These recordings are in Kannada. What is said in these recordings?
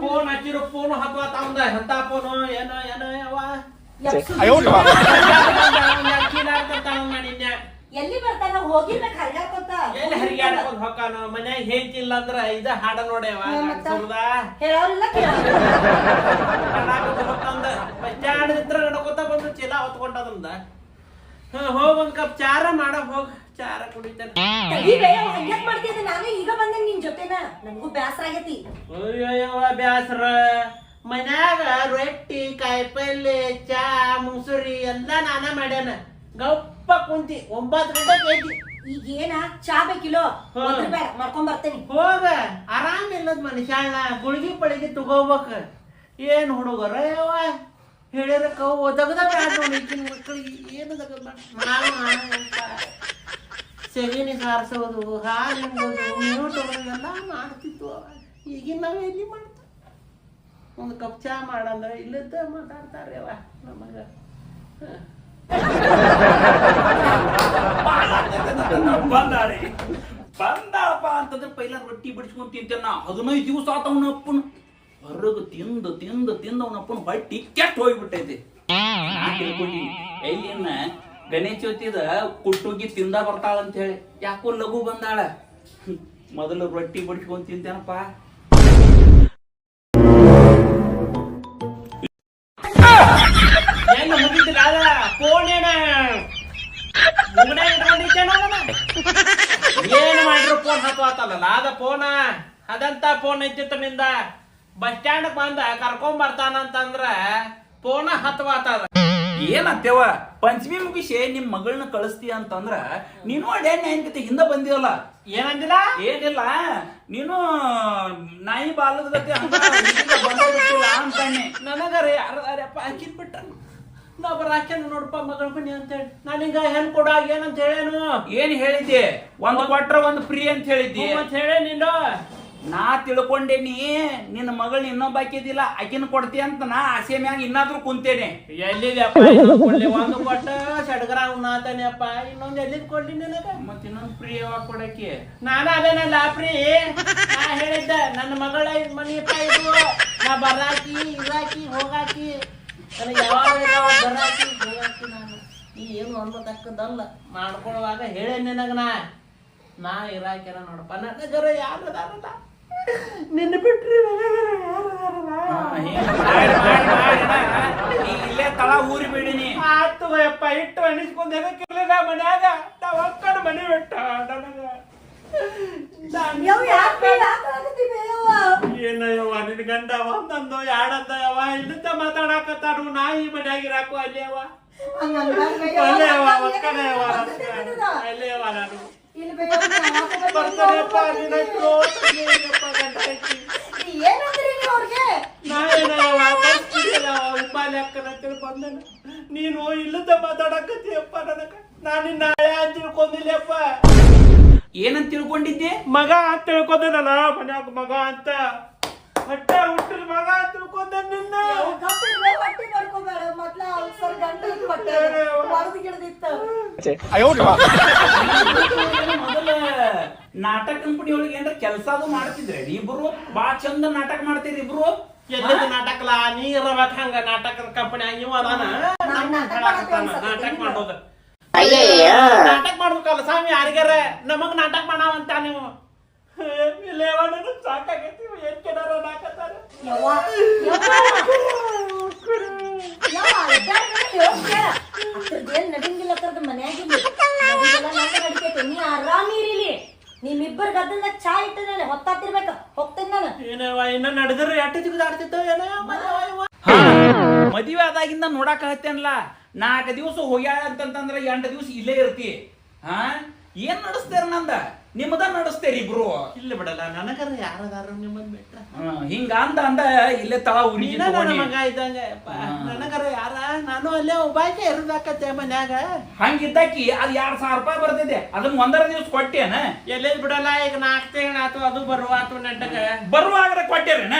ಫೋನ್ ಹಚ್ಚಿರೋ ಫೋನ್ ಹತ್ತುವ ತಗೊಂಡ ಎಂತ ಫೋನು ಏನೋ ಏನೋ ಯಾವ ಎಲ್ಲಿ ಬರ್ತಾನ ಹೋಗಿರ್ಬೇಕು ಹರಿಯಾಡ್ಕೊತ ಎಲ್ಲಿ ಹರಿಯಾಡ್ಕೊಂಡ್ ಹೊಕ್ಕಾನ ಮನ್ಯಾಗ ಹೇಳ್ತಿಲ್ಲ ಅಂದ್ರ ಇದ ಹಾಡ ನೋಡ್ಯವ. ಹೇಳೋರಿಲ್ಲ ಕೇಳೋರಿಲ್ಲ ಹೊಕ್ಕಂದ ಸ್ಟ್ಯಾಂಡ್ ಇದ್ರ ನಡ್ಕೋತ ಬಂದು ಚೀಲ ಹೊತ್ಕೊಂಡದಂದ ಹೋಗ್ ಒಂದ್ ಕಪ್ ಚಾರ ಮಾಡ ಹೋಗ್ ಚಾರ ಕುಡಿತಾನೆ. ಈಗ ಹಂಗ್ಯಾಕ್ ಮಾಡ್ತಿದ್ದೆ ನಾನು ಈಗ ಬಂದೆ ನಿನ್ ಜೊತೆನ? ನನಗೂ ಬ್ಯಾಸರ ಆಗೈತಿ. ಅಯ್ಯಯ್ಯವ ಬ್ಯಾಸ್ರ. ಮನ್ಯಾಗ ರೊಟ್ಟಿ ಕಾಯಿಪಲ್ಲೆ ಚಾ ಮುಸುರಿ ಎಲ್ಲ ನಾನ ಮಾಡ್ಯಾನ. ಗಪ್ಪ ಕುಂತಿ ಒಂಬತ್ತು ಗಂಟೆ ಈಗ ಏನ? ಚಾ ರೂಪಾಯಿ ಮಾಡ್ಕೊಂಡ್ ಬರ್ತೇನೆ? ಹೋಗ ಆರಾಮ್ ಇಲ್ಲದ ಮನುಷ್ಯ ಗುಳಿಗೆ ಪಳಿಗೆ ತಗೋಬೇಕ. ಏನ್ ಹುಡುಗರ ಯವ್ವ ಹೇಳಿರ ಕವು ಒದಗದ ಬ್ಯಾಡ ನೋಡಿ ಈಗಿನ ಮಕ್ಕಳಿಗೆ ಏನು ಒದಗದ ಬ್ಯಾಡ. ನಾವು ಹಾಳಾಗಂತ. ಸೆಗಣಿ ಹಾಲು ಮಾಡ್ತಿತ್ತು. ಈಗಿನ ನಾವು ಎಲ್ಲಿ ಮಾಡ್ತೀವಿ ಒಂದು ಕಪ್ ಚಾ ಮಾಡಲ್ಲ ಇಲ್ಲದ ಮಾತಾಡ್ತಾರೆ ಅವ ನಮಗ ಬಂದಾಳೆ ಬಂದಾಳಪ್ಪ ಅಂತಂದ್ರೆ ಪೈಲ ರೊಟ್ಟಿ ಬಿಡಿಸ್ಕೊಂಡ್ ತಿಂತೇನ ಹದಿನೈದು ದಿವಸ ಆತವನ ಅಪ್ಪನ ಹೊರಗ ತಿಂದು ತಿಂದು ತಿಂದು ಅವನಪ್ಪನ ಹೊಟ್ಟಿ ಕೆಟ್ಟ ಹೋಗ್ಬಿಟ್ಟೈತಿ. ಎಲ್ಲಿನ ಗಣೇಶ ಚೌತಿದ ಕುಟ್ಟುಗಿ ತಿಂದ ಬರ್ತಾಳ ಅಂತ ಹೇಳಿ ಯಾಕೋ ಲಘು ಬಂದಾಳ. ಮೊದಲು ರೊಟ್ಟಿ ಬಿಡಿಸ್ಕೊಂಡ್ ತಿಂತೇನಪ್ಪ. ಏನೋ ಮಾಡಿದ್ರು ಫೋನ್ ಹತ್ತುವತ್ತಲ್ಲ ಅದ ಫೋನ ಅದಂತ ಫೋನ್ ಐತಿತ್ತು ನಿಂದ. ಬಸ್ ಸ್ಟ್ಯಾಂಡ್ ಬಂದ ಕರ್ಕೊಂಡ್ ಬರ್ತಾನಂತಂದ್ರ ಫೋನ ಹತ್ವಾತದ. ಏನತ್ತೇವ? ಪಂಚಮಿ ಮುಗಿಸಿ ನಿಮ್ ಮಗಳನ್ನ ಕಳಿಸ್ತೀಯ ಅಂತಂದ್ರ ನೀನು ಅಡ್ಯಾಣ ಏನ್ಕತಿ ಹಿಂದ ಬಂದಿಯಲ್ಲ? ಏನಂದಿಲ್ಲ? ಏನಿಲ್ಲ. ನೀನು ನಾಯಿ ಬಾಲದ ಗತಿ ಅಂತಾನೆ ನನಗರ ಯಾರಪ್ಪ ಹಾಕಿದ್ ಬಿಟ್ಟ. ನಾ ಬರಾಕೇನ ನೋಡಪ್ಪ ಮಗಳ ಮನಿ ಅಂತೇಳಿ. ನಾನೀಗ ಹೆಣ್ ಕೊಡ ಏನಂತ ಹೇಳೇನು? ಏನ್ ಹೇಳಿದ್ದೆ? ಒಂದ್ ಕೊಟ್ರ ಒಂದ್ ಫ್ರೀ ಅಂತ ಹೇಳಿದ್ದೆ? ಅಂತ ಹೇಳೇ ನೀನು ನಾ ತಿಳ್ಕೊಂಡೇನಿ ನಿನ್ನ ಮಗಳ್ ಇನ್ನೊಬ್ಬ ಹಾಕಿದಿಲ್ಲ ಆಕಿನ ಕೊಡ್ತಿ ಅಂತ ನಾ ಆಸೆ ಮ್ಯಾಗ ಇನ್ನಾದ್ರೂ ಕುಂತೇನೆ. ಎಲ್ಲಿದೆಪ್ಪ ಒಂದು ಕೊಟ್ಟ ಸಡಗರ ಉಣ್ಣಾತಾನೆಪ್ಪ ಇನ್ನೊಂದು ಎಲ್ಲಿದ್ ಕೊಡ್ಲಿ ನಿನಗ? ಮತ್ ಇನ್ನೊಂದು ಫ್ರೀ ಯಾವಾಗ ಕೊಡಕ್ಕೆ? ನಾನು ಅದೇನಲ್ಲ ಪ್ರೀ ನಾ ಹೇಳಿದ್ದ ನನ್ನ ಮಗಳ ಮನಿ ಇದು. ನಾ ಬರಾಕಿ ಇರಾಕಿ ಹೋಗಾಕಿ. ನನಗೆ ಯಾವಾಗ ಬರಾಕಿ ಹೋಗಾಕಿ ನಾನು. ನೀ ಏನು ಅನ್ನೋದಕ್ಕದಲ್ಲ ಮಾಡ್ಕೊಳ್ಳುವಾಗ ಹೇಳೇ ನಿನಗ ನಾ? ನಾ ಇರಾಕಿರ ನೋಡಪ್ಪ. ನನಗರ ಯಾರು ಅದಾರಲ್ಲ? ನಿನ್ನ ಬಿಟ್ರಿ ಇಲ್ಲೇ ತಳ ಊರಿ ಬಿಡಿನಿ ಆತು ಯಪ್ಪ ಇಟ್ಟು ಅನಿಸ್ಕೊಂಡ್ ಎದಕ್ಕಿರ್ಲಿಲ್ಲ ಮನ್ಯಾಗ ನಾವ್ ಒಕ್ಕಡ ಮನೆ ಬಿಟ್ಟ ನನಗ ಯವ್ ಯಾಕ್ ಬೇಡ ಆಗತ್ತಿ ಬೇಯವ್ವ ಏನಯ್ಯವ್ವ ನಿನ್ ಗಂಡ ಒಂದಂದು ಯಾಡಂದ ಯವ ಇಲ್ಲಿಂದ ಮಾತಾಡಕತ್ತಾರು ನಾ ಈ ಮನ್ಯಾಗ ಇರಾಕು ಅಲ್ಲಿ ಅವ ಹಂಗ್ ಅಂದಾಗ ಬೇಯವ್ವ, ಅಲ್ಲೇ ಅವ ನಾನ್ ನಾನು ಇಲ್ಲಿ ಬರ್ತೀನಿ? ಏನಪ್ಪ ಏನಂದ್ರಿ ನೀವು ಅವ್ರಿಗೆ? ಬಂದನ. ಇಲ್ಲದ ಮಾತಾಡಕತ್ತೀಯಪ್ಪ ನನಗ. ನಾನು ನಾಳೆ ಅಂತ ತಿಳ್ಕೊಂಡಿಲ್ಲಪ್ಪ ಏನಂತ ತಿಳ್ಕೊಂಡಿದ್ದೆ? ಮಗ ಅಂತ ತಿಳ್ಕೊಂಡನಲ್ಲ ಮನ್ಯಾಗ ಮಗ ಅಂತ. ಹೊಟ್ಟೆ ಹುಟ್ಟಿದ ಮಗ ತಿಳ್ಕೊಂಡ ನಿನ್ನ? ಹೊಟ್ಟಿ ಬರ್ಕೋಬೇಡ ಮೊದ್ಲ ಅಲ್ಸರ್ ಗಂಟು ಹೊಟ್ಟೆ ಹೊರದು ಗಿಡದಿತ್ತ. ಮೊದಲ ನಾಟಕ ಕಂಪನಿ ಒಳಗೆ ಏನ್ರ ಕೆಲಸ ಅದು ಮಾಡ್ತಿದ್ರೆ? ಇಬ್ರು ಬಾ ಚಂದ ನಾಟಕ ಮಾಡ್ತೀರಿ ಇಬ್ರು? ಎದ್ದ ನಾಟಕಲ ನೀ ಇರ್ಬೇಕ ಹಂಗ ನಾಟಕದ ಕಂಪನಿ ಇವ ಅದಾನ? ನಾಟಕ ಮಾಡೋದು ನಾಟಕ ಮಾಡ್ಬೇಕಲ್ಲ ಸ್ವಾಮಿ ಯಾರಿಗಾರ ನಮಗ್ ನಾಟಕ ಮಾಡಾವಂತ ನೀವು. ನಿಮ್ಮಿಬ್ಬರ ಚಾ ಇಟ್ಟಿದ್ದೇನೆ ಹೊತ್ತಾತಿರ್ಬೇಕ ಹೋಗ್ತೇನೆ ನಾನು ಏನವ ಇನ್ನ ನಡೆದ್ರೆ ಎಟ್ಟು ಜಿಗಿದಾಡ್ತಿತ್ತು ಏನೋ ಮದುವೆ ಆದಾಗಿಂದ ನೋಡಾಕ ಹತ್ತೇನಲ್ಲ ನಾಲ್ಕು ದಿವಸ ಹೋಗ್ಯಾಳ ಅಂತಂತಂದ್ರೆ ಎಂಟು ದಿವಸ ಇಲ್ಲೇ ಇರ್ತಿ ಹಾ ಏನ್ ನಡೆಸ್ತಾರ ನಂದ ನಿಮ್ಮದ ನಡೆಸ್ತೇರಿ ಇಬ್ರು? ಇಲ್ಲ ಬಿಡಲ್ಲ ನನಗರ ಯಾರದಾರ ನಿಮ್ಮನ್ ಬಿಟ್ಟ ಹಿಂಗ ಅಂದ ಅಂದ ಇಲ್ಲೇ ತಳ ನನ್ನ ಮಗ ಇದ್ದಂಗ. ನನಗರ ಯಾರ ನಾನು ಅಲ್ಲೇ ಒಬ್ಬಾಕೆ ಇರದಾಕತ್ತೆ ಮನ್ಯಾಗ. ಹಂಗಿದ್ದಾಕಿ ಅದ್ ಎರಡ್ ಸಾವಿರ ರೂಪಾಯಿ ಬರ್ತಿದೆ ಅದನ್ನ ಒಂದರ ದಿವಸ ಕೊಟ್ಟೇನ. ಎಲ್ಲೇ ಬಿಡಲ್ಲ ಈಗ ನಾಲ್ಕು ತಿಂಗಳ ಆತು ಅದು ಬರುವಾತು ನೆಟ್ಟಗ. ಬರುವಾಗ ಕೊಟ್ಟೇರೇನ.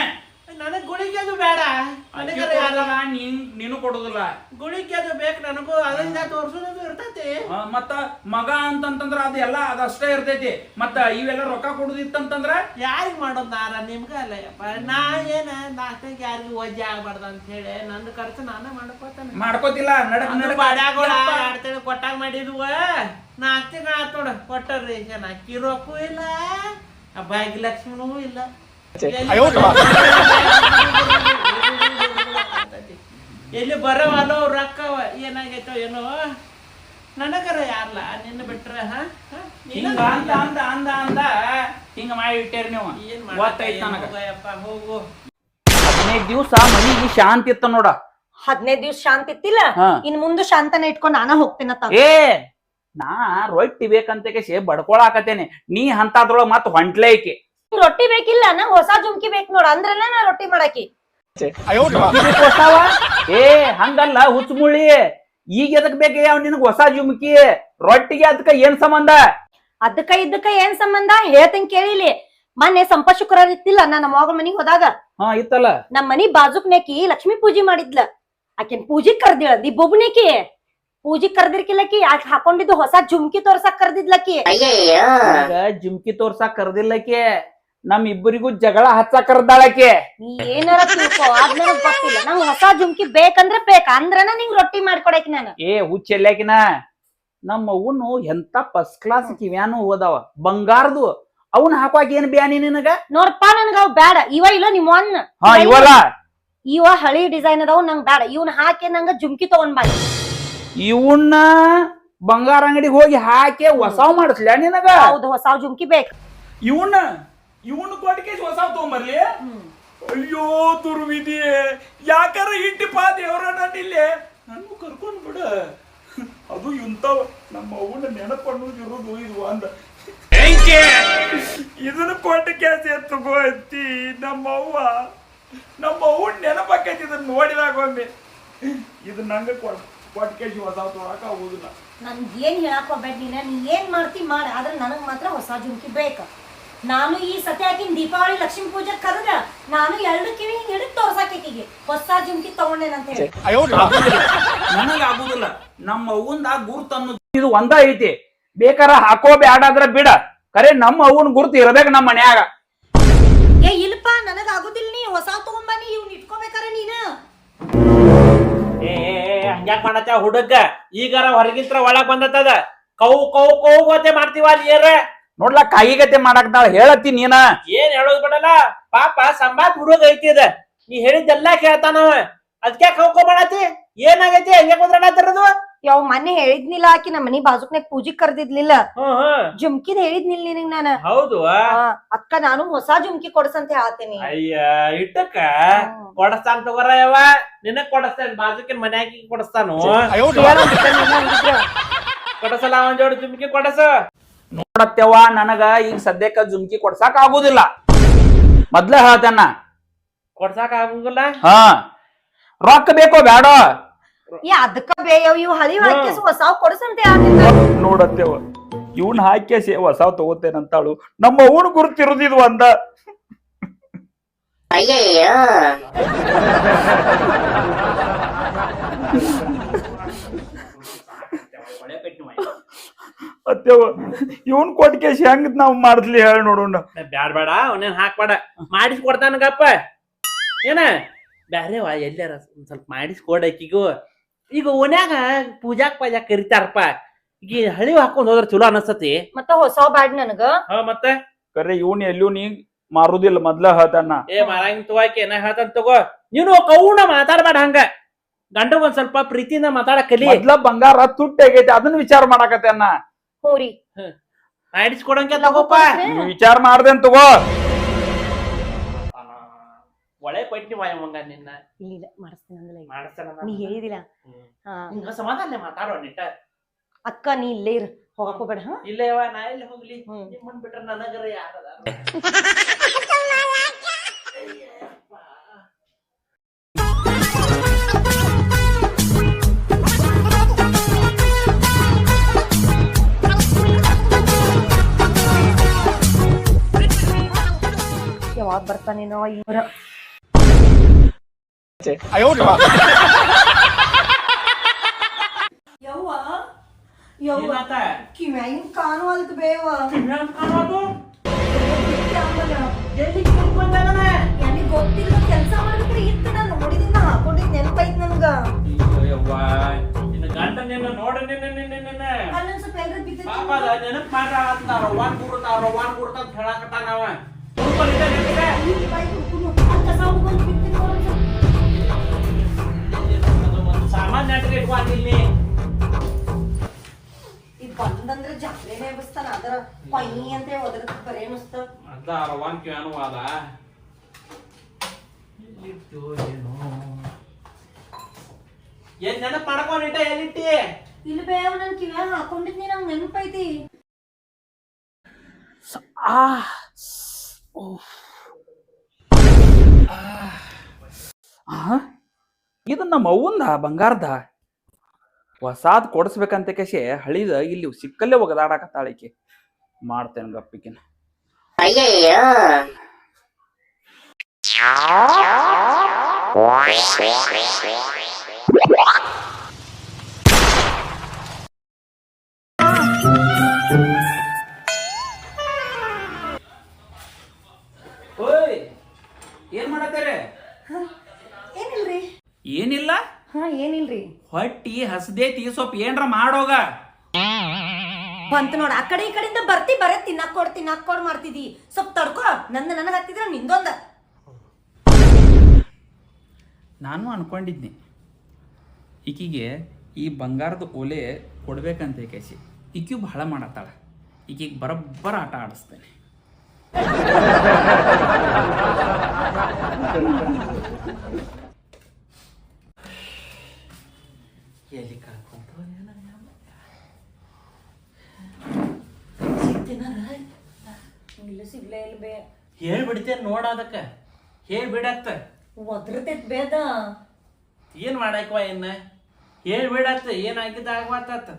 ನನಗ್ ಗುಳಿಗೆ ಅದು ಬೇಡ. ನನಗರ ಯಾರ ನೀನ್ ನೀನು ಕೊಡುದಿಲ್ಲ. ಗುಳಿಗೆ ಅದು ಬೇಕು ನನಗೂ ಅದನ್ನ ತೋರ್ಸೋದು ಇರ್ತೈತಿ. ಆ, ಮತ್ತ ಮಗ ಅಂತಂತಂದ್ರ ಅದೆಲ್ಲ ಅದಷ್ಟೇ ಇರ್ತೈತಿ. ಮತ್ತ ಇವೆಲ್ಲ ರೊಕ್ಕ ಕೊಡುದಿತ್ತಂತಂದ್ರ? ಯಾರಿಗ್ ಮಾಡೋದ್ ನಾರ? ನಿಮ್ಗ ಅಲ್ಲ ನಾ ಏನ ನಾಲ್ಕೈದು ಯಾರಿಗೂ ವಜ್ಜೆ ಆಗ್ಬಾರ್ದ ಅಂತ ಹೇಳಿ ನಂದು ಖರ್ಚು ನಾನೇ ಮಾಡ್ಕೋತಾನೆ. ಮಾಡ್ಕೋತಿಲ್ಲ ನಡಕ್ ನಡಕ್ ಬಾಡ್ಯಾಗಳ ಎರಡ್ ತಿಂಗಳು ಕೊಟ್ಟಾಗ ಮಾಡಿದ್ವ. ನಾಲ್ಕು ತಿಂಗಳು ಆತ್ ನೋಡ ಕೊಟ್ಟ ರೇಷನ್ ಅಕ್ಕಿ ರೊಕ್ಕೂ ಇಲ್ಲ ಆ ಭಾಗ್ಯಲಕ್ಷ್ಮಿನೂ ಇಲ್ಲ. ಎಲ್ಲಿ ಬರವಲ್ಲೋ ರೊಕ್ಕವ ಏನಾಗೈತೋ ಏನೋ. ನನಗರ ಯಾರ್ಲ? ನಿನ್ನ ಬಿಟ್ರ ಹಿಂಗ ಅಂದ ಅಂದ ಅಂದ ಅಂದ. ಹಿಂಗ ಮಾಡಿ ಇಟ್ಟೇರಿ ನೀವು. ಗೊತ್ತೈತ್ ನನಗ. ಹೋಗು. ಹದಿನೈದು ದಿವಸ ಮನಿಗೆ ಶಾಂತಿ ಇತ್ತ ನೋಡ. ಹದಿನೈದು ದಿವ್ಸ ಶಾಂತಿ ಇತ್ತಿಲ್ಲ? ಹಾ. ಇನ್ ಮುಂದೆ ಶಾಂತನ ಇಟ್ಕೊಂಡ್ ನಾನ ಹೋಗ್ತೀನತ್ತ ಏ ನಾ ರೊಟ್ಟಿ ಬೇಕಂತ ಕೇಸಿ ಬಡ್ಕೊಳಕತ್ತೇನೆ. ನೀ ಅಂತದ್ರೊಳಗ ಮತ್ ಹೊಂಟ್ಲೆ ಐಕಿ. ರೊಟ್ಟಿ ಬೇಕಿಲ್ಲ ನಂಗ್ ಹೊಸ ಜುಮ್ಕಿ ಬೇಕ್ ನೋಡ ಅಂದ್ರನ ನಾ ರೊಟ್ಟಿ ಮಾಡಾಕಿ. ಇದಕ್ ಹೊಸಾವ? ಏ ಹಂಗಲ್ಲ ಹುಚ್ಚ ಮುಳ್ಳಿ ಈಗ ಎದಕ್ ಬೇಕ ಯಾವ ನಿನಗ್ ಹೊಸ ಜುಮ್ಕಿ? ರೊಟ್ಟಿಗೆ ಅದಕ್ಕ ಏನ್ ಸಂಬಂಧ? ಅದಕ್ಕ ಇದಕ್ಕ ಏನ್ ಸಂಬಂಧ? ಹೇಳ್ತೀನಿ ಕೇಳಿಲಿ ಮೊನ್ನೆ ಸಂಪ ಶುಕ್ರವಾರ ಇತ್ತಿಲ್ಲ ನಾ ನಮ್ಮ ಮಗಳ ಮನಿಗ್ ಹೋದಾಗ. ಹಾ ಇತ್ತಲ್ಲ. ನಮ್ಮ ಮನಿ ಬಾಜುಕ್ನೇಕಿ ಲಕ್ಷ್ಮಿ ಪೂಜೆ ಮಾಡಿದ್ಲ. ಆಕಿನ್ ಪೂಜಿ ಕರ್ದಿಳ ದಿ ಬೊಬ್ನೇಕಿ ಪೂಜಿ ಕರ್ದಿರ್ಕಿಲ್ಲಕಿ ಆಕಿ ಹಾಕೊಂಡಿದ್ದು ಹೊಸ ಜುಮ್ಕಿ ತೋರ್ಸಕ್ ಕರ್ದಿದ್ಲಕಿ. ಈಗ ಜುಮ್ಕಿ ತೋರ್ಸಾಕ್ ಕರ್ದಿಲ್ಲಕ್ಕೆ ನಮ್ ಇಬ್ಬರಿಗೂ ಜಗಳ ಹಚ್ಚಕ್ ಕರ್ದಾಳಕ್ಕೆ ನೀ ಏನಾರ ತಿಳ್ಕೊ ಅದ್ ನನಗ್ ಗೊತ್ತಿಲ್ಲ. ನಂಗ್ ಹೊಸ ಜುಮ್ಕಿ ಬೇಕಂದ್ರೆ ಬೇಕ ಅಂದ್ರನ ನಿಂಗ್ ರೊಟ್ಟಿ ಮಾಡ್ಕೊಡಕ್ ನಾನು. ಏ ಹುಚ್ಚೆಲ್ಲಾಕಿನ ನಮ್ಮ ಅವನು ಎಂತ ಫಸ್ಟ್ ಕ್ಲಾಸ್ ಕಿವ್ಯಾನು ಹೋದಾವ ಬಂಗಾರದು ಅವನ್ ಹಾಕುವಾಗ ಏನ್ ಬ್ಯಾನಿ ನಿನಗ? ನೋಡಪ್ಪ ನನ್ಗ ಅವ್ ಬೇಡ ಇವ ಇಲ್ಲ ನಿಮ್ ಒನ್ ಹಾ ಇವಲ್ಲ? ಇವ ಹಳಿ ಡಿಸೈನ್ ಅದಾವ ನಂಗ್ ಬೇಡ ಇವನ್ ಹಾಕಿ ನಂಗ ಜುಮ್ಕಿ ತಗೊಂಡ್ ಬಾ. ಇವನ್ನ ಬಂಗಾರ ಅಂಗಡಿಗೆ ಹೋಗಿ ಹಾಕಿ ಹೊಸಾವ್ ಮಾಡಿಸ್ಲ ನಿನಗ? ಹೌದು ಹೊಸ ಜುಮ್ಕಿ ಬೇಕ. ಇವನ್ನ ಇವನ್ ಕೊಟ್ಟಿಗೆ ಹೊಸ ತಗೊಂಬರ್ಲಿ? ಅಯ್ಯೋ ದುರ್ವಿಧಿ. ಯಾಕಾರ ಇಟ್ಟಿಪ್ಪ ದೇವ್ರ ನನ್ನಿಲ್ಲಿ ನನ್ನ ಕರ್ಕೊಂಡು ಬಿಡ. ಅದು ಇಂಥವ್ ನಮ್ಮ ಅವನ ನೆನಪಣ್ಣುದಿರೋದು ಇದು ಅಂದ. ಇದನ್ನ ಕೊಟ್ಟ ಕೆಲಸ ಎತ್ತಗೋ ಅತ್ತಿ ನಮ್ಮ ಅವ್ವ. ನಮ್ಮ ಅವನ್ ನೆನಪಾಕೈತಿ ಇದನ್ನ ನೋಡಿದಾಗ ಒಮ್ಮೆ. ಇದು ನಂಗೆ ಕೊಟ್ ಕೊಟ್ಟ ಕೆಜಿ ಹೊಸ ತೊಗೊಳಕ ಆಗುದಿಲ್ಲ. ನನ್ಗೆ ಏನ್ ಹೇಳಕ್ ಹೋಗ್ಬೇಡ ನೀನ ನೀ ಏನ್ ಮಾಡ್ತಿ ಮಾಡ ಆದ್ರೆ ನನಗ್ ಮಾತ್ರ ಹೊಸ ಜುಮ್ಕಿ ಬೇಕ. ನಾನು ಈ ಸತ್ಯಾಕಿನ್ ದೀಪಾವಳಿ ಲಕ್ಷ್ಮೀ ಪೂಜೆ ಕರೆದ ನಾನು ಎರಡು ಕಿವಿ ಹಿಡಿದ್ ತೋರ್ಸಾಕಿಗೆ ಹೊಸ ಜುಮ್ಕಿ ತಗೊಂಡೇನಂತ ಹೇಳಿ. ನನಗ ಆಗುದಿಲ್ಲ. ನಮ್ಮ ಅವ್ವಂದ ಗುರುತನ್ನು ಅನ್ನೋದು ಇದು ಒಂದ ಐತಿ. ಬೇಕಾರ ಹಾಕೋ ಬ್ಯಾಡಾದ್ರ ಬಿಡ. ಕರೆ ನಮ್ಮ ಅವ್ವನ್ ಗುರ್ತು ಇರಬೇಕು ನಮ್ಮ ಮನ್ಯಾಗ. ಏ ಇಲ್ಪ ನನಗ ಆಗುದಿಲ್ಲ ನೀ. ಹೊಸ ತಗೊಂಬನಿ ಇವ್ನ ಇಟ್ಕೋಬೇಕಾರ ನೀನ. ಏ ಹಂಗ್ಯಾಕ್ ಮಾಡತ್ತ ಹುಡುಗ? ಈಗಾರ ಹೊರಗಿಂತ್ರ ಒಳಗ್ ಬಂದತ್ತದ. ಕೌ ಕೌ ಕೌ ಗೊತ್ತೆ ಮಾಡ್ತೀವ ಅಲ್ಲಿ ಏರ ನೋಡ್ಲಾ ಕಾಯಿಗತೆ ಮಾಡಾಕ್ತಾಳ ಹೇಳತ್ತಿ ನೀನ. ಏನ್ ಹೇಳೋದ್ ಬಿಡಲ್ಲ? ಪಾಪ ಸಂಬಾತ್ ಹುಡುಗ ಐತಿ ಇದ. ನೀ ಹೇಳಿದ್ದೆಲ್ಲಾ ಕೇಳ್ತಾನವ ಅದ್ಕೆ ಕೌಕೋ ಮಾಡತಿ ಏನಾಗೈತಿ? ಹಂಗೆ ಕುಂದ್ರಡತ್ತಿರೋದು ಯಾವ ಮೊನ್ನೆ ಹೇಳಿದ್ನಿಲ್ಲ ಆಕಿ ನಮ್ಮ ಮನಿ ಬಾಜುಕ್ನಾಗ ಪೂಜಿ ಕರ್ದಿದ್ಲಿಲ್ಲ. ಹ್ಮ್ ಹ್ಮ್. ಜುಮ್ಕಿದ್ ಹೇಳಿದ್ನಿಲ್ಲ ನಿನಗ್ ನಾನು. ಹೌದು ಆ, ಅಕ್ಕ ನಾನು ಹೊಸ ಜುಮ್ಕಿ ಕೊಡ್ಸಂತ ಹೇಳ್ತೀನಿ ಅಯ್ಯ ಇಟ್ಟಕ್ಕ? ಕೊಡಸ್ತಾನ ತಗೋರ ಯವ್ವ. ನಿನಗ್ ಕೊಡಸ್ತಾನ ಬಾಜುಕಿನ ಮನ್ಯಾಗ ಕೊಡಸ್ತಾನು. ಕೊಡಸಲ್ಲ ಅವನ್ ಜೋಡಿ ಜುಮ್ಕಿ ಕೊಡಸ. ನೋಡತ್ತೆವ ನನಗ ಈಗ ಸದ್ಯಕ್ಕ ಜುಮ್ಕಿ ಕೊಡ್ಸಾಕ ಆಗುದಿಲ್ಲ. ಮೊದ್ಲ ಹೇಳ್ತೇನ. ಕೊಡ್ಸಾಕ ಆಗುದಿಲ್ಲ? ಹಾ. ರೊಕ್ಕ ಬೇಕೋ ಬ್ಯಾಡೋ? ಏ ಅದಕ್ಕ ಬೇಯವ್ ಇವ್ ಹಳಿ ಹಾಕಿ ಹೊಸ ಕೊಡ್ಸಂತ ಹೇಳ್ತೀನಿ ನೋಡತ್ತೇವ ಇವನ್ ಹಾಕಿ ಹೊಸಾವ್ ತಗೋತೇನಂತಾಳು. ನಮ್ಮ ಅವನು ಗುರುತಿರುದಿದ್ವು ಅಂದ. ಒಂದ ಅತ್ತೇವ ಇವನ್ ಕೊಟ್ಕೇಸಿ ಹೆಂಗ್ ನಾವ್ ಮಾಡ್ಲಿ ಹೇಳಿ ನೋಡೋಣ. ಬ್ಯಾಡ ಬೇಡ ಅವನೇನ್ ಹಾಕ್ಬೇಡ ಮಾಡಿಸಿ ಕೊಡ್ತಾನ ಗಪ್ಪ. ಏನ? ಬ್ಯಾರೆವ ಎಲ್ಲಾರ ಒಂದ್ ಸ್ವಲ್ಪ ಮಾಡಿಸಿ ಕೊಡಕಿಗೂ ಈಗ ಓನ್ಯಾಗ ಪೂಜಾಕ್ ಪಾಜಾ ಕರಿತಾರಪ್ಪ. ಈಗ ಹಳಿ ಹಾಕೊಂಡ್ ಹೋದ್ರ ಚಲೋ ಅನಸ್ತತಿ. ಮತ್ತ ಹೊಸ ಬ್ಯಾಡ್ ನನಗ. ಹ ಮತ್ತೆ? ಕರೆ ಇವನ್ ಎಲ್ಲೂ ನೀ ಮಾರುದಿಲ್ಲ ಮೊದ್ಲ ಹೇಳ್ತಾನ. ಏ ಮಾರಂಗ್ ತಗೋಕೆ ಏನ ಹೇಳ್ತಾನ ತಗೋ. ನೀನು ಕೌಣ ಮಾತಾಡ್ಬೇಡ ಹಂಗ. ಗಂಡ ಒಂದ್ ಸ್ವಲ್ಪ ಪ್ರೀತಿಯಿಂದ ಮಾತಾಡಕಲಿ ಕಲಿ. ಮೊದ್ಲ ಬಂಗಾರ ತುಟ್ಟಾಗೈತಿ ಅದನ್ನ ವಿಚಾರ ಮಾಡಾಕತ್ತೇನ. ಹೂರಿ ಮಾಡಿಸ್ಕೊಡಂಗೆ ತಗೋಪ್ಪ ನೀವ್ ವಿಚಾರ ಮಾಡ್ದೇನ್ ತಗೋ. ಒಳ್ಳೆ ಪಟ್ಟಿ ಮಂಗ ನಿನ್ನ. ಇಲ್ಲ ಮಾಡಿಸ್ತೀನಿ ಅಂದಿಲ್ಲ ಈಗ. ಮಾಡಿಸ್ತಾನ ನೀ ಹೇಳಿದಿಲ್ಲ. ಹಾ. ಹಿಂಗ ಸಮಾಧಾನ ಮಾತಾಡೋ ನಿಟ್ಟ ಅಕ್ಕ ನೀ ಇಲ್ಲೇ ಇರು. ಹೋಗಕ್ ಹೋಗ್ಬೇಡ ಹಾ? ಇಲ್ಲೇ ಯವ್ವ, ನಾ ಎಲ್ಲಿ ಹೋಗ್ಲಿ? ಹ್ಮ್. ನಿಮ್ಮನ್ ಬಿಟ್ರೆ ನನಗರ ಯಾರದ ಬರ್ತಾನೇನೋ ಇವರು ಯವ್ವ ಯವ್ವ ಏನಾತ? ಕಿವ್ಯಾಗಿನ ಕಾಣುವಲ್ದು ಬೇವ. ಎಲ್ಲಿ ಗೊತ್ತಿಲ್ಲ ಕೆಲಸ ಮಾಡಿದ್ರೆ ಇತ್ತು. ನಾನು ನೋಡಿದ್ದೀನಿ ನಾ ಹಾಕೊಂಡಿದ್ ನೆನಪೈತ್ ನನ್ಗ. ಯವ್ವ ನಿನ್ನ ಗಂಡ ನಿನ್ನ ನೋಡ ನಿನ್ನ ನಿನ್ನ ನಿನ್ನ. ಅಲ್ಲೊಂದ್ ಸ್ವಲ್ಪ ಎಲ್ರ ಅದ ನೆನಪು ಮಾಡ್ರ ಆತ ರವಾನ್ ಗುರುತ ರವಾನ್ ಗುರುತ ಅಂತ ಬಂದಂದ್ರೆ ಜಾತ್ರೆನೇ ಎಬ್ಬಿಸ್ತಾನ ಅದರ ಪೈ ಅಂತ ಹೋದ್ರ ಬರೇ ನುಸ್ತ ಅದ ರವಾನ್ ಕ್ಯಾನು ಅದ. ಏನೋ? ನೆನಪು ಮಾಡ್ಕೊಂಡಿಟ್ಟ ಎಲ್ಲಿಟ್ಟಿ? ಇಲ್ಲಿ ಬೇವ ನನ್ ಕಿವ್ಯಾಗ ಹಾಕೊಂಡಿದ್ನಿ ನಂಗ್ ನೆನಪೈತಿ. ಆ? ಇದು ನಮ್ಮ ಅವ್ವಂದ ಬಂಗಾರದ? ಹೊಸಾದ್ ಕೊಡಿಸ್ಬೇಕಂತ ಕೇಶೆ ಹಳಿದ ಇಲ್ಲಿ ಸಿಕ್ಕಲ್ಲೇ ಒಗದಾಡಕತ್ತಾಳಿಕೆ ಮಾಡ್ತೇನೆ ಗಪ್ಪಿಕಿನ ಓಯ್ ಹೊಟ್ಟಿ ಹಸದೇತಿ ಸ್ವಲ್ಪ ಏನ್ರ ಮಾಡೋಗ? ಬಂತ ನೋಡ ಆ ಕಡೆ ಈ ಕಡೆಯಿಂದ ಬರ್ತಿ ಬರೇ ತಿನ್ನಕ್ ಕೊಡ್ ತಿನ್ನಕ್ ಕೊಡ್ ಮಾಡ್ತಿದಿ. ಸ್ವಲ್ಪ ತಡ್ಕೋ ನಂದ ನನಗ ಹತ್ತಿದ್ರ ನಿಂದೊಂದ. ನಾನು ಅನ್ಕೊಂಡಿದ್ನಿ. ಈಕಿಗೆ ಈ ಬಂಗಾರದ ಓಲೆ ಕೊಡ್ಬೇಕಂತ ಕೇಸಿ ಈಕಿಯು ಬಹಳ ಮಾಡತ್ತಾಳ. ಈಕಿಗೆ ಬರೋಬ್ಬರ ಆಟ ಆಡಿಸ್ತೇನೆ. ಎಲ್ಲಿ ಕಳ್ಕೊಂತ ಇಲ್ಲ ಸಿಗ್ಲೇ ಇಲ್ಲ ಬೇ. ಹೇಳ್ಬಿಡ್ತೇನೆ ನೋಡ ಅದಕ್ಕ. ಹೇಳ್ಬಿಡತ್ತ. ಒದ್ರತೈತ್ ಬೇದ ಏನು ಮಾಡಾಕ್ವ ಇನ್ನ? ಹೇಳ್ಬಿಡತ್ತ ಏನಾಗಿದ್ದ ಆಗಿದ್ದ ಆಗ್ವಾತ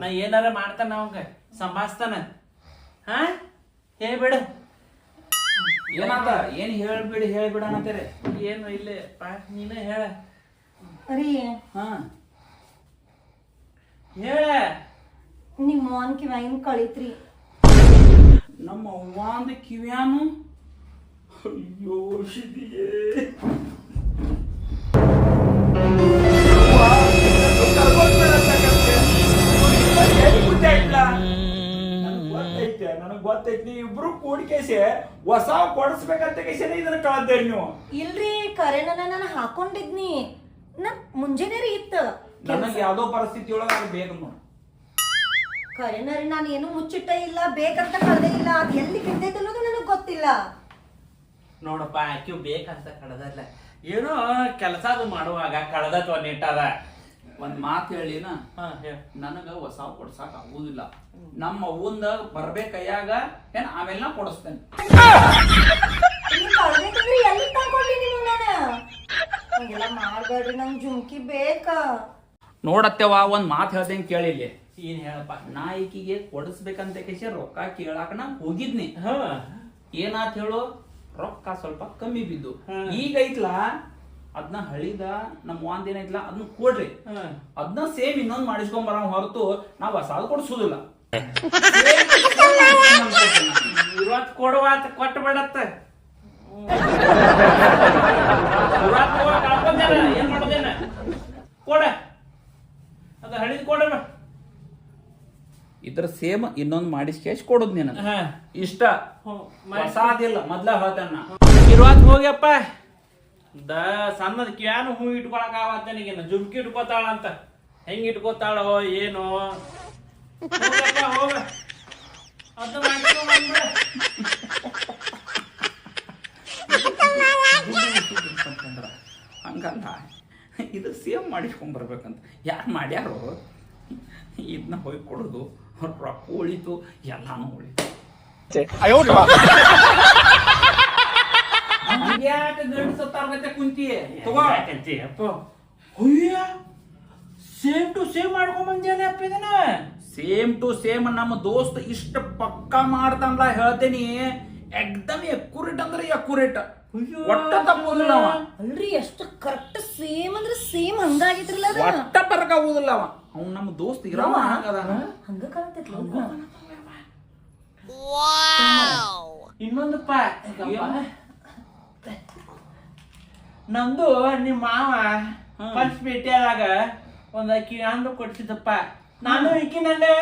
ನಾ ಏನಾರ ಮಾಡ್ತಾನ ಅವಂಗ ಸಂಭಾಸ್ತಾನ. ಹಾ? ಹೇಳ್ಬಿಡ. ಏನಾತ? ಏನ್ ಹೇಳ್ಬಿಡಿ ಹೇಳ್ಬಿಡ ಅಂತೀರಿ ಏನು ಇಲ್ಲೇ ಪಾ ನೀನೇ ಹೇಳ. ಅರಿ. ಹಾ. ಹೇಳ ನಿಮ್ಮ ಮೋನ್ ಕಿವ್ಯಾಗಿನ್ ಕಳಿತ್ರಿ. ನಮ್ಮ ಅವ್ವಾಂದ ಕಿವ್ಯಾನು? ಅಯ್ಯೋ ಶಿದಿಯೇ ನನಗ್ ಗೊತ್ತೈತಿ ಇಬ್ರು ಕೂಡಿಕೇಸಿ ಹೊಸ ಕೊಡಿಸ್ಬೇಕಂತ ಕೇಸಿನ ಇದನ್ನ ಕಳ್ದೇರಿ ನೀವು. ಇಲ್ರಿ ಕರೆನ ನಾನು ಹಾಕೊಂಡಿದ್ನಿ. ನಾ ಮುಂಜಾನೆ ರೀ ಇತ್ತ. ನನಗೆ ಯಾವ್ದೋ ಪರಿಸ್ಥಿತಿ ಒಳಗ ಅದು ಬೇಕು ನೋಡಿ. ಕರೆನ ರೀ ನಾನು ಏನು ಮುಚ್ಚಿಟ್ಟ ಇಲ್ಲ ಬೇಕಂತ ಕಡದೇ ಇಲ್ಲ ಅದು ಎಲ್ಲಿ ಬಿದ್ದೈತೆ ಅನ್ನೋದು ನನಗೆ ಗೊತ್ತಿಲ್ಲ. ನೋಡಪ್ಪ ಆಕಿ ಬೇಕಂತ ಕಳೆದಲ್ಲ ಏನೋ ಕೆಲಸ ಅದು ಮಾಡುವಾಗ ಕಳೆದ ನಿಟ್ಟದ ಒಂದ್ ಮಾತು ಹೇಳಿನ ನನಗ ಹೊಸ ಕೊಡ್ಸಾಕ ಆಗುದಿಲ್ಲ. ನಮ್ಮ ಅವ್ವಂದ ಬರ್ಬೇಕ ಕೈಯಾಗ ಏನ್ ಆಮೇಲೆ ನಾ ಕೊಡಿಸ್ತೇನೆ. ನೀವ್ ಕಳ್ದೈತಂದ್ರೆ ಎಲ್ಲಿ ತಗೊಂಡ್ಲಿ ನೀವು ನಾನು? ಹಂಗೆಲ್ಲ ಮಾಡ್ಬೇಡ್ರಿ ನಂಗೆ ಜುಮ್ಕಿ ಬೇಕ. ನೋಡತ್ತೆವ ಒಂದ್ ಮಾತು ಹೇಳ್ದಂಗೆ ಕೇಳಿಲ್ಲೇ ಏನ್ ಹೇಳಪ್ಪ? ನಾ ಈಕಿಗೆ ಕೊಡಿಸ್ಬೇಕಂತ ಕೇಶಿ ರೊಕ್ಕ ಕೇಳಾಕ ನಾ ಹೋಗಿದ್ನಿ. ಏನಾತ್ ಹೇಳು? ರೊಕ್ಕ ಸ್ವಲ್ಪ ಕಮ್ಮಿ ಬಿದ್ದು. ಈಗ ಐತ್ಲಾ ಅದ್ನ ಹಳಿದ ನಮ್ಮ ವಾಂದ್ ಏನೈತ್ಲಾ ಅದನ್ನ ಕೊಡ್ರಿ. ಅದನ್ನ ಸೇಮ್ ಇನ್ನೊಂದ್ ಮಾಡಿಸ್ಕೊಂಡ್ ಬರೋ ಹೊರತು ನಾವ್ ಹೊಸಾದ್ ಕೊಡ್ಸುದಿಲ್ಲ. ಇವತ್ ಕೊಡುವಾತ ಕೊಟ್ಟು ಬಿಡತ್ತ ಕೊಡ. ಅದ ಹಳಿದ್ ಕೊಡ ಇದ್ರ ಸೇಮ್ ಇನ್ನೊಂದು ಮಾಡಿ ಸ್ಕೆಚ್ ಕೊಡೋದು ನೀನು. ಹಾ. ಇಷ್ಟ. ಸಾಧಿಲ್ಲ ಹೊಸಾದಿಲ್ಲ. ಮೊದ್ಲ ಹೇಳ್ತಾನ. ಇರುವಾಗ ಹೋಗ್ಯಪ್ಪ. ದ ಸಣ್ಣದ ಕ್ಯಾನು ಹೂ ಇಟ್ಕೊಳಕ್ ಆವತ್ತ ನಿನ್ನ ಜುಮ್ಕಿ ಇಟ್ಕೋತಾಳ ಅಂತ ಹೆಂಗ್ ಇಟ್ಕೋತಾಳೋ ಏನೋ. ಹೋಗ. ಹಂಗಲ್ಲ. ಇದು ಸೇಮ್ ಮಾಡಿಸ್ಕೊಂಡ್ ಬರ್ಬೇಕಂತ. ಯಾರು ಮಾಡ್ಯಾರೋ ಇದನ್ನ ಹೋಗಿ ಕೊಡೋದು ರೊಕ್ಕ ಉಳಿತು ಎಲ್ಲಾನು ಉಳಿತು. ಯಾಕೆ ಗಂಡಸ ತರಗತಿ ಕುಂತಿ? ತಗೋ. ಅಪ್ಪ. ಅಯ್ಯ ಸೇಮ್ ಟು ಸೇಮ್ ಮಾಡ್ಕೊಂಡ್ ಬಂದ್ಯಾನೆ ಅಪ್ಪ ಇದನ್ನ? ಸೇಮ್ ಟು ಸೇಮ್ ನಮ್ಮ ದೋಸ್ತ್ ಇಷ್ಟ ಪಕ್ಕ ಮಾಡ್ತಾನಲ್ಲ ಹೇಳ್ತೇನಿ. ಎಕ್ದಮ್ ಎಕ್ಯುರೇಟ್ ಅಂದ್ರೆ ಎಕ್ಯುರೇಟ್. ಒಟ್ಟ ತಪ್ಪುದಿಲ್ಲ ಅವ. ಅಲ್ರಿ ಎಷ್ಟು ಕರೆಕ್ಟ್ ಸೇಮ್ ಅಂದ್ರೆ ಸೇಮ್ ಹಂಗಾಗಿದ್ರಲ್ಲ ಅದು. ಒಟ್ಟ ಪರಕ ಆಗುದಿಲ್ಲ ಅವ. ಅವ್ನು ನಮ್ಮ ದೋಸ್ತ್ ಇರವ ಹಂಗದಾನ. ಹಂಗ ಕಾಣತೈತ್ಲ ಇನ್ನೊಂದಪ್ಪ ನಂದು ನಿಮ್ಮ ಮಾವ ಫಸ್ಟ್ ಭೇಟಿಯಾದಾಗ ಒಂದ್ ಅಕ್ಕಿ ಅಂದ್ರೆ ಕೊಡ್ಸಿದ್ದಪ್ಪ. ನಾನು ಈಕಿ ನಂಗೆ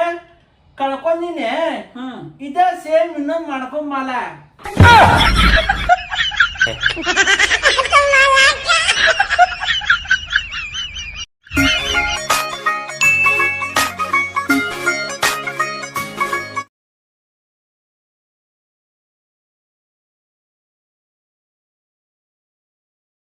ಕಳ್ಕೊಂಡಿನಿ. ಹ್ಮ್. ಇದ ಸೇಮ್ ಇನ್ನೊಂದ್ ಮಾಡ್ಕೊಂಬಲ್ಲ Eh.